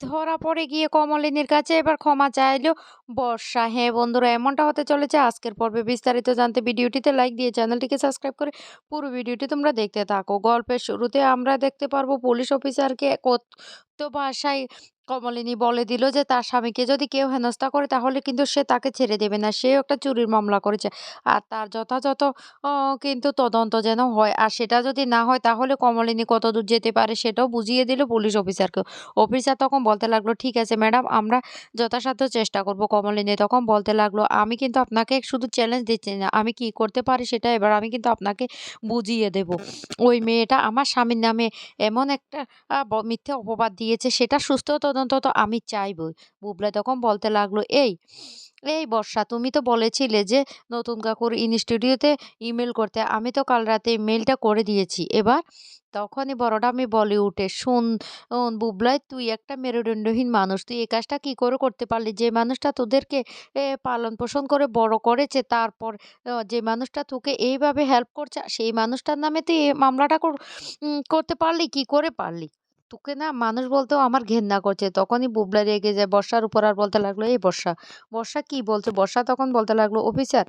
ধরা পড়ে গিয়ে কমলিনীর কাছে এবার ক্ষমা চাইলো বর্ষা। হ্যাঁ বন্ধুরা, এমনটা হতে চলেছে আজকের পর্বে। বিস্তারিত জানতে ভিডিওটিতে লাইক দিয়ে চ্যানেলটিকে সাবস্ক্রাইব করে পুরো ভিডিওটি তোমরা দেখতে থাকো। গল্পের শুরুতে আমরা দেখতে পারব পুলিশ অফিসারকে কত ভাষায় কমলিনী বলে দিল যে তার স্বামীকে যদি কেউ হেনস্থা করে তাহলে কিন্তু সে তাকে ছেড়ে দেবে না। সেও একটা চুরির মামলা করেছে। আর তার যথাযথ কিন্তু তদন্ত যেন হয়। আর সেটা যদি না হয় তাহলে কমলিনী কতদূর যেতে পারে সেটাও বুঝিয়ে দিল পুলিশ অফিসারকে। অফিসার তখন বলতে লাগল, "ঠিক আছে ম্যাডাম আমরা যথাসাধ্য চেষ্টা করব।" কমলিনী তখন বলতে লাগল, "আমি কিন্তু আপনাকে শুধু চ্যালেঞ্জ দিচ্ছি না। আমি কি করতে পারি সেটা এবার আমি কিন্তু আপনাকে বুঝিয়ে দেব। ওই মেয়েটা আমার স্বামীর নামে এমন একটা মিথ্যে অপবাদ দিয়েছে সেটা সুস্থ তদন্ত তো আমি চাইবই।" বুবলাই তখন বলতে লাগল, "এই, এই বর্ষা তুমি তো বলেছিলে যে নতুন কাকুর ইনস্টিটিউটে ইমেল করতে। আমি তো কাল রাতে মেইলটা করে দিয়েছি। এবার?" তখনই বড়ঠাম্মি বলে ওঠে, "শোন বুবলাই তুই একটা মেরুদণ্ডহীন মানুষ। তুই এই কাজটা কী করে করতে পারলি? যে মানুষটা তোদেরকে এ পালন-পোষণ করে বড় করেছে তারপর যে মানুষটা তোকে এইভাবে হেল্প করছে সেই মানুষটার নামে তুই মামলাটা কর করতে পারলি? কি করে পারলি? তোকে না মানুষ বলতেও আমার ঘেন্না করছে।" তখনই বুবলা রেগে যায় বর্ষার উপর আর বলতে লাগল, "এই বর্ষা, বর্ষা কি বলছো?" বর্ষা তখন বলতে লাগল, "অফিসার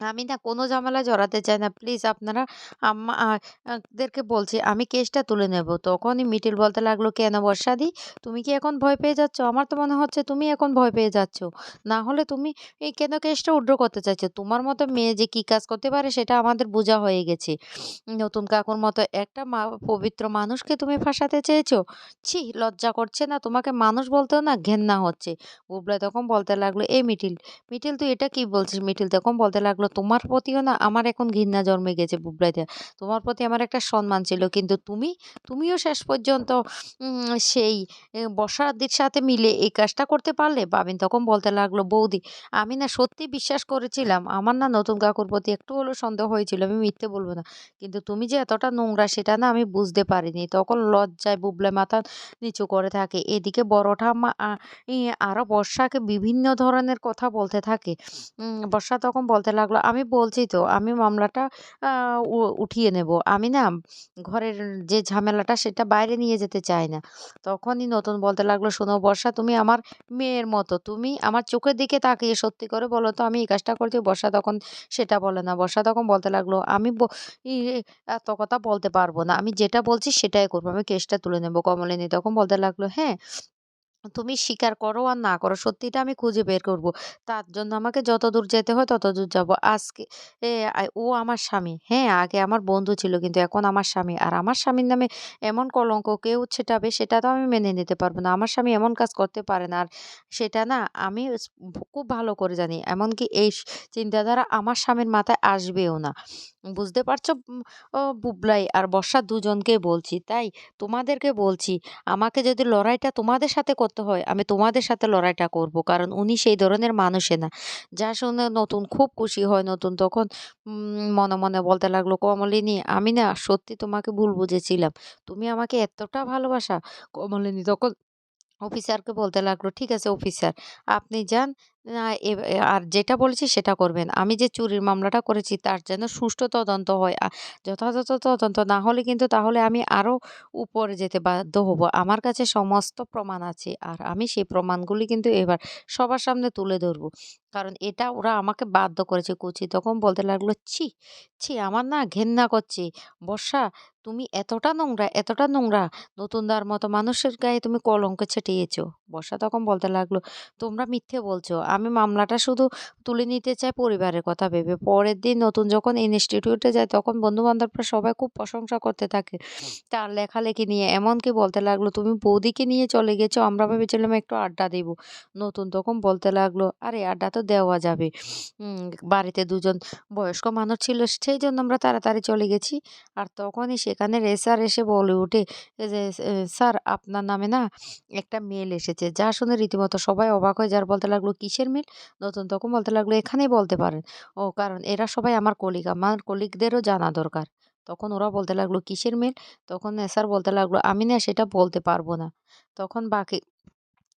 আমি না কোনো ঝামেলায় জড়াতে চাই না। প্লিজ আপনারা আম্মা আ আ দেরকে বলছি আমি কেসটা তুলে নেব। তখনই মিটিল বলতে লাগল, "কেন বর্ষাদি? তুমি কি এখন ভয় পেয়ে যাচ্ছ? আমার তো মনে হচ্ছে তুমি এখন ভয় পেয়ে যাচ্ছ। না হলে তুমি এই কেন কেসটা উইথড্র করতে চাইছো? তোমার মতো মেয়ে যে কি কাজ করতে পারে সেটা আমাদের বোঝা হয়ে গেছে। নতুন কাকুর মতো একটা মা পবিত্র মানুষকে তুমি ফাঁসাতে চেয়েছো? ছি! লজ্জা করছে না? তোমাকে মানুষ বলতেও না ঘেন্না হচ্ছে।" বুবলাই তখন বলতে লাগল, "এই মিটিল, মিটিল তুই এটা কি বলছিস?" মিটিল তখন বলতে লাগল, "তোমার প্রতিও না আমার এখন ঘৃণা জন্মে গেছে বুবলাইদা। তোমার প্রতি আমার একটা সম্মান ছিল। কিন্তু তুমি, তুমিও শেষ পর্যন্ত সেই বর্ষাদির সাথে মিলে এই কাজটা করতে পারলে?" বাবিন তখন বলতে লাগল, "বৌদি আমি না সত্যি বিশ্বাস করেছিলাম। আমার না নতুন কাকুর প্রতি একটু হলেও সন্দেহ হয়েছিল। আমি মিথ্যে বলব না। কিন্তু তুমি যে এতটা নোংরা সেটা না আমি বুঝতে পারিনি।" তখন লজ্জায় বুবলাই মাথা নিচু করে থাকে। এদিকে বড় ঠাম্মা আ ই আরও বর্ষাকে বিভিন্ন ধরনের কথা বলতে থাকে। বর্ষা তখন বলতে লাগল, "আমি বলছি তো আমি মামলাটা উঠিয়ে নেব। আমি না ঘরের যে ঝামেলাটা সেটা বাইরে নিয়ে যেতে চাই না।" তখনই নতুন বলতে লাগল, "শোনো বর্ষা তুমি আমার মেয়ের মতো। তুমি আমার চোখের দিকে তাকিয়ে সত্যি করে বলো তো আমি এই কাজটা করছি?" বর্ষা তখন সেটা বলে না। বর্ষা তখন বলতে লাগল, "আমি এত কথা বলতে পারব না। আমি যেটা বলছি সেটাই করব। আমি কেসটা তুলে নেব।" কমলিনী তখন বলতে লাগল, "হ্যাঁ, তুমি স্বীকার করো আর না করো সত্যিটা আমি খুঁজে বের করব। তার জন্য আমাকে যত দূর যেতে হয় তত দূর যাব আজকে এ ও আমার স্বামী। হ্যাঁ, আগে আমার বন্ধু ছিল কিন্তু এখন আমার স্বামী। আর আমার স্বামীর নামে এমন কলঙ্ক কেউ ছেটাবে সেটা তো আমি মেনে নিতে পারব না। আমার স্বামী এমন কাজ করতে পারে না। আর সেটা না আমি খুব ভালো করে জানি। এমনকি এই চিন্তাধারা আমার স্বামীর মাথায় আসবেও না। বুঝতে পারছ ও বুবলাই আর বর্ষা দুজনকে বলছি। তাই তোমাদেরকে বলছি আমাকে যদি লড়াইটা তোমাদের সাথে করতে হয় আমি তোমাদের সাথে লড়াইটা করব। কারণ উনি সেই ধরনের মানুষে না। যা শুনে নতুন খুব খুশি হয় নতুন তখন মনে, মনে বলতে লাগল, "কমলিনী আমি না সত্যি তোমাকে ভুল বুঝেছিলাম। তুমি আমাকে এতটা ভালোবাসা?" কমলিনী তখন অফিসারকে বলতে লাগল, "ঠিক আছে অফিসার, আপনি যান আ এ আর যেটা বলেছি সেটা করবেন। আমি যে চুরির মামলাটা করেছি তার যেন সুষ্ঠু তদন্ত হয়। আ যথাযথ তদন্ত না হলে কিন্তু তাহলে আমি আরও উপরে যেতে বাধ্য হব। আমার কাছে সমস্ত প্রমাণ আছে। আর আমি সেই প্রমাণগুলি কিন্তু এবার সবার সামনে তুলে ধরব। কারণ এটা ওরা আমাকে বাধ্য করেছে কুচি।" তখন বলতে লাগল, "ছি, ছি আমার না ঘেন্না করছে। বর্ষা তুমি এতটা নোংরা, এতটা নোংরা। নতুনদার মতো মানুষের গায়ে তুমি কলঙ্ক ছিটিয়েছো।" বর্ষা তখন বলতে লাগল, "তোমরা মিথ্যে বলছো। আমি মামলাটা শুধু তুলে নিতে চাই পরিবারের কথা ভেবে।" পরের দিন নতুন যখন ইনস্টিটিউটে যায় তখন বন্ধু-বান্ধবরা সবাই খুব প্রশংসা করতে থাকে তার লেখালেখি নিয়ে। এমনকি বলতে লাগল, "তুমি বৌদিকে নিয়ে চলে গেছো। আমরা ভেবেছিলাম একটু আড্ডা দিব।" নতুন তখন বলতে লাগল, "আরে আড্ডা তো দেওয়া যাবে। বাড়িতে দুজন বয়স্ক মানুষ ছিল সেই জন্য আমরা তাড়াতাড়ি চলে গেছি।" আর তখনই সেখানে রেসার এসে বলে ওঠে যে, স্যার আপনার নামে না একটা মেইল এসেছে।" যা শুনে রীতিমতো সবাই অবাক হয়ে যার বলতে লাগল, "কিসের মিল নতুন তখন বলতে লাগল, "এখানেই বলতে পারেন। ও কারণ এরা সবাই আমার কলিগ। আমার কলিগদেরও জানা দরকার।" তখন ওরা বলতে লাগল, "কিসের মিল তখন এসার বলতে লাগল, "আমি না সেটা বলতে পারব না।" তখন বাকি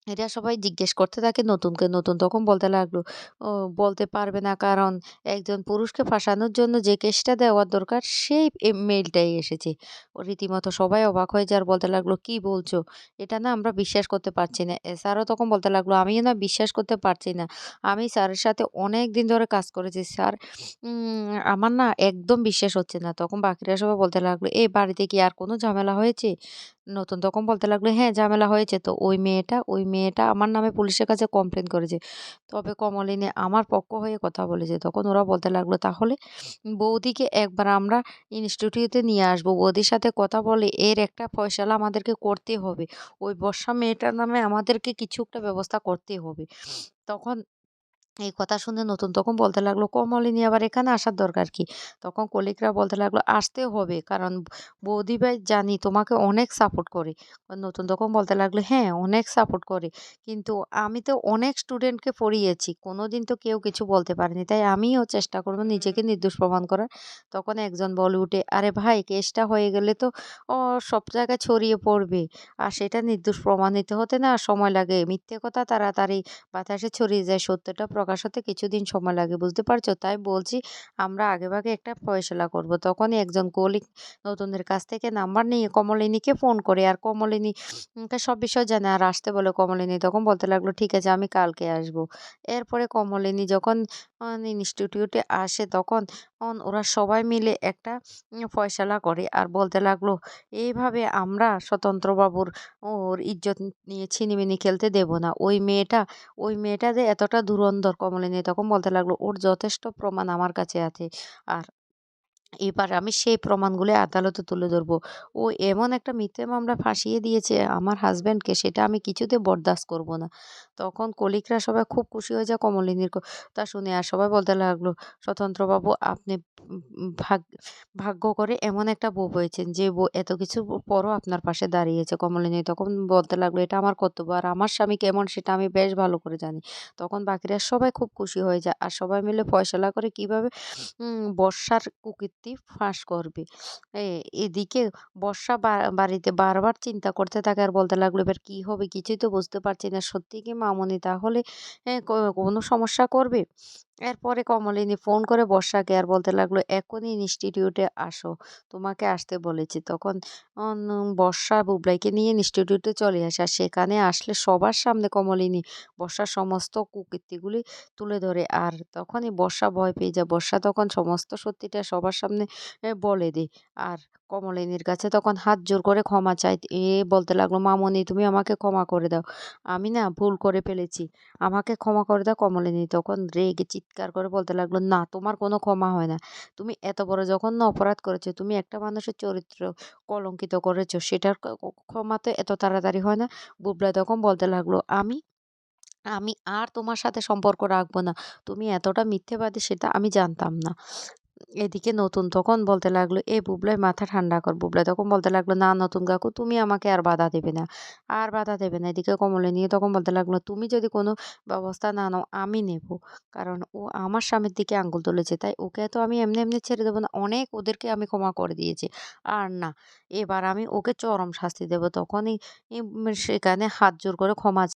এটা সবাই জিজ্ঞেস করতে থাকে নতুনকে। নতুন তখন বলতে লাগল, ও বলতে পারবে না কারণ একজন পুরুষকে ফাঁসানোর জন্য যে কেসটা দেওয়ার দরকার সেই এ মেইলটাই এসেছে। রীতিমতো সবাই অবাক হয়ে যায় আর বলতে লাগল, "কি বলছো? এটা না আমরা বিশ্বাস করতে পারছি না।" স্যারও তখন বলতে লাগল, "আমিও না বিশ্বাস করতে পারছি না। আমি স্যারের সাথে অনেক দিন ধরে কাজ করেছি। স্যার আমার না একদম বিশ্বাস হচ্ছে না।" তখন বাকিরা সবাই বলতে লাগল, "এ বাড়িতে কি আর কোনো ঝামেলা হয়েছে?" নতুন তখন বলতে লাগল, "হ্যাঁ, ঝামেলা হয়েছে তো। ওই মেয়েটা ওই মেয়েটা আমার নামে পুলিশের কাছে কমপ্লেন করেছে। তবে কমলিনী আমার পক্ষ হয়ে কথা বলেছে।" তখন ওরা বলতে লাগল, "তাহলে বৌদিকে একবার আমরা ইনস্টিটিউটে নিয়ে আসব। বৌদির সাথে কথা বলে এর একটা ফয়সালা আমাদেরকে করতে হবে। ওই বর্ষা মেয়েটার নামে আমাদেরকে কিছু একটা ব্যবস্থা করতে হবে।" তখন এই কথা শুনে নতুন তখন বলতে লাগল, "কমলিনী আবার এখানে আসার দরকার কি?" তখন কলিকরা বলতে লাগল, "আসতে হবে। কারণ বৌদি ভাই জানি তোমাকে অনেক সাপোর্ট করে।" নতুন তখন বলতে লাগল, "হ্যাঁ, অনেক সাপোর্ট করে। কিন্তু আমি তো অনেক স্টুডেন্টকে পড়িয়েছি। কোনোদিন তো কেউ কিছু বলতে পারেনি। তাই আমিও চেষ্টা করব নিজেকে নির্দোষ প্রমাণ করার।" তখন একজন বলে উঠে, "আরে ভাই কেসটা হয়ে গেলে তো ও সব জায়গায় ছড়িয়ে পড়বে। আর সেটা নির্দোষ প্রমাণিত হতে না সময় লাগে। মিথ্যে কথা তাড়াতাড়ি বাতাসে ছড়িয়ে যায়। সত্যটা প্রকাশ হতে কিছুদিন সময় লাগে। বুঝতে পারছ? তাই বলছি আমরা আগেভাগে একটা ফয়সলা করব।" তখনই একজন কলিক নতুনদের কাছ থেকে নাম্বার নিয়ে কমলিনীকে ফোন করে আর কমলিনীকে সব বিষয় জানে আর আসতে বলে কমলিনী তখন বলতে লাগল, "ঠিক আছে আমি কালকে আসব এরপরে কমলিনী যখন ইনস্টিটিউটে আসে তখন অন ওরা সবাই মিলে একটা ফয়সালা করে আর বলতে লাগল, "এইভাবে আমরা স্বতন্ত্রবাবুর ওর ইজ্জত নিয়ে ছিনিমিনি খেলতে দেব না। ওই মেয়েটা ওই মেয়েটা যে এতটা ধুরন্ধর" কমলিনী তখন বলতে লাগল, "ওর যথেষ্ট প্রমাণ আমার কাছে আছে। আর এবার আমি সেই প্রমাণগুলো আদালতে তুলে ধরবো। ও এমন একটা মিথ্যে মামলা ফাঁসিয়ে দিয়েছে আমার হাজব্যান্ডকে সেটা আমি কিছুতে বরদাস্ত করব না।" তখন কলিগরা সবাই খুব খুশি হয়ে যায় কমলিনীর কথা শুনে আর সবাই বলতে লাগল, "স্বতন্ত্রবাবু আপনি ভাগ ভাগ্য করে এমন একটা বউ পেয়েছেন যে বউ এত কিছুর পরও আপনার পাশে দাঁড়িয়েছে।" কমলিনী তখন বলতে লাগল, "এটা আমার কর্তব্য। আর আমার স্বামী কেমন সেটা আমি বেশ ভালো করে জানি।" তখন বাকিরা সবাই খুব খুশি হয়ে যায় আর সবাই মিলে ফয়সালা করে কীভাবে বর্ষার কুকীর্তি ফাঁস করবে। এদিকে বর্ষা বাড়িতে বারবার চিন্তা করতে থাকে আর বলতে লাগল, "এবার কি হবে? কিছুই তো বুঝতে পারছি না। সত্যি কি মামুনি তাহলে এ কোনো সমস্যা করবে?" এরপরে কমলিনী ফোন করে বর্ষাকে আর বলতে লাগল, "এখনই ইনস্টিটিউটে আসো। তোমাকে আসতে বলেছি।" তখন বর্ষা বুবলাইকে নিয়ে ইনস্টিটিউটে চলে আসে। আর সেখানে আসলে সবার সামনে কমলিনী বর্ষার সমস্ত কুকীর্তিগুলি তুলে ধরে। আর তখনই বর্ষা ভয় পেয়ে যায়। বর্ষা তখন সমস্ত সত্যিটা সবার সামনে বলে দেয়। আর কমলিনীর কাছে তখন হাত জোর করে ক্ষমা চাই এ বলতে লাগল, মামনি তুমি আমাকে ক্ষমা করে দাও। আমি না ভুল করে ফেলেছি। আমাকে ক্ষমা করে দাও।" কমলিনী তখন রেগে চিৎকার করে বলতে লাগল, "না তোমার কোনো ক্ষমা হয় না। তুমি এত বড় জঘন্য অপরাধ করেছ। তুমি একটা মানুষের চরিত্র কলঙ্কিত করেছ। সেটার ক্ষমা তো এত তাড়াতাড়ি হয় না।" বুবরা তখন বলতে লাগল, "আমি আমি আর তোমার সাথে সম্পর্ক রাখব না। তুমি এতটা মিথ্যেবাদী সেটা আমি জানতাম না।" এদিকে নতুন তখন বলতে লাগল, "এ বুবলাই মাথা ঠান্ডা কর।" বুবলাই তখন বলতে লাগল, "না নতুন কাকু তুমি আমাকে আর বাধা দেবে না। আর বাধা দেবে না।" এদিকে কমলিনী তখন বলতে লাগল, "তুমি যদি কোনো ব্যবস্থা না নাও আমি নেব। কারণ ও আমার স্বামীর দিকে আঙ্গুল তুলেছে। তাই ওকে তো আমি এমনি, এমনি ছেড়ে দেবো না। অনেক ওদেরকে আমি ক্ষমা করে দিয়েছি। আর না এবার আমি ওকে চরম শাস্তি দেব।" তখনই সেখানে হাত জোর করে ক্ষমা